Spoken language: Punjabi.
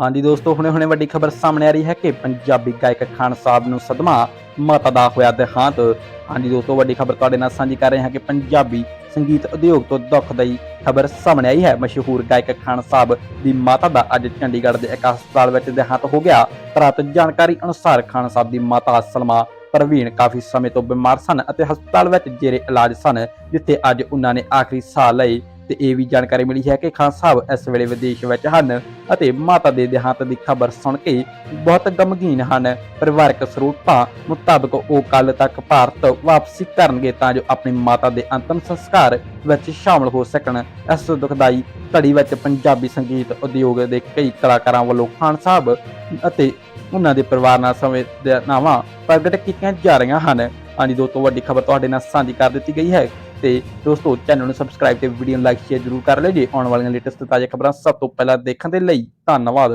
ਹਾਂਜੀ ਦੋਸਤੋ, ਹੁਣੇ ਹੁਣੇ ਵੱਡੀ ਖਬਰ ਸਾਹਮਣੇ ਆ ਰਹੀ ਹੈ ਕਿ ਪੰਜਾਬੀ ਗਾਇਕ ਖਾਨ ਸਾਹਿਬ ਨੂੰ ਸਦਮਾ ਮਾਤਾ ਦਾ ਹੋਇਆ ਦੇਹਾਂਤ। ਹਾਂਜੀ ਦੋਸਤੋ, ਵੱਡੀ ਖਬਰ ਤੁਹਾਡੇ ਨਾਲ ਸਾਂਝੀ ਕਰ ਰਹੇ ਹਾਂ ਕਿ ਪੰਜਾਬੀ ਸੰਗੀਤ ਉਦਯੋਗ ਤੋਂ ਦੁਖਦਾਈ ਖਬਰ ਸਾਹਮਣੇ ਆਈ ਹੈ। ਮਸ਼ਹੂਰ ਗਾਇਕ ਖਾਨ ਸਾਹਿਬ ਦੀ ਮਾਤਾ ਦਾ ਅੱਜ ਚੰਡੀਗੜ੍ਹ ਦੇ ਇੱਕ ਹਸਪਤਾਲ ਵਿੱਚ ਦੇਹਾਂਤ ਹੋ ਗਿਆ। ਪ੍ਰਾਪਤ ਜਾਣਕਾਰੀ ਅਨੁਸਾਰ ਖਾਨ ਸਾਹਿਬ ਦੀ ਮਾਤਾ ਸਲਮਾ ਪ੍ਰਵੀਨ ਕਾਫੀ ਸਮੇਂ ਤੋਂ ਬਿਮਾਰ ਸਨ ਅਤੇ ਹਸਪਤਾਲ ਵਿੱਚ ਜੇਰੇ ਇਲਾਜ ਸਨ, ਜਿੱਥੇ ਅੱਜ ਉਹਨਾਂ ਨੇ ਆਖਰੀ ਸਾਹ ਲਈ ਤੇ ਇਹ ਵੀ ਜਾਣਕਾਰੀ ਮਿਲੀ ਹੈ ਕਿ ਖਾਨ ਸਾਹਿਬ ਇਸ ਵੇਲੇ ਵਿਦੇਸ਼ ਵਿੱਚ ਹਨ ਅਤੇ ਮਾਤਾ ਦੇ ਦੇਹਾਂਤ ਦੀ ਖਬਰ ਸੁਣ ਕੇ ਬਹੁਤ ਗਮਗੀਨ ਹਨ। ਪਰਿਵਾਰਕ ਸਰੋਤਾਂ ਮੁਤਾਬਕ ਉਹ ਕੱਲ ਤੱਕ ਭਾਰਤ ਵਾਪਸੀ ਕਰਨਗੇ ਤਾਂ ਜੋ ਆਪਣੀ ਮਾਤਾ ਦੇ ਅੰਤਮ ਸੰਸਕਾਰ ਵਿੱਚ ਸ਼ਾਮਲ ਹੋ ਸਕਣ। ਇਸ ਦੁਖਦਾਈ ਘੜੀ ਵਿੱਚ ਪੰਜਾਬੀ ਸੰਗੀਤ ਉਦਯੋਗ ਦੇ ਕਈ ਕਲਾਕਾਰਾਂ ਵੱਲੋਂ ਖਾਨ ਸਾਹਿਬ ਅਤੇ ਉਹਨਾਂ ਦੇ ਪਰਿਵਾਰ ਨਾਲ ਸੰਵੇਦਨਾਵਾਂ ਪ੍ਰਗਟ ਕੀਤੀਆਂ ਜਾ ਰਹੀਆਂ ਹਨ। ਹਾਂਜੀ ਦੋਸਤੋ ਵੱਡੀ ਖਬਰ ਤੁਹਾਡੇ ਨਾਲ ਸਾਂਝੀ ਕਰ ਦਿੱਤੀ ਗਈ ਹੈ। ਤੇ ਦੋਸਤੋ ਚੈਨਲ ਨੂੰ ਸਬਸਕ੍ਰਾਈਬ ਤੇ ਵੀਡੀਓ ਨੂੰ ਲਾਈਕ ਸ਼ੇਅਰ ਜ਼ਰੂਰ ਕਰ ਲਿਓ। ਜੀ ਆਉਣ ਵਾਲੀਆਂ ਲੇਟੈਸਟ ਤਾਜ਼ਾ ਖਬਰਾਂ ਸਭ ਤੋਂ ਪਹਿਲਾਂ ਦੇਖਣ ਦੇ ਲਈ ਧੰਨਵਾਦ।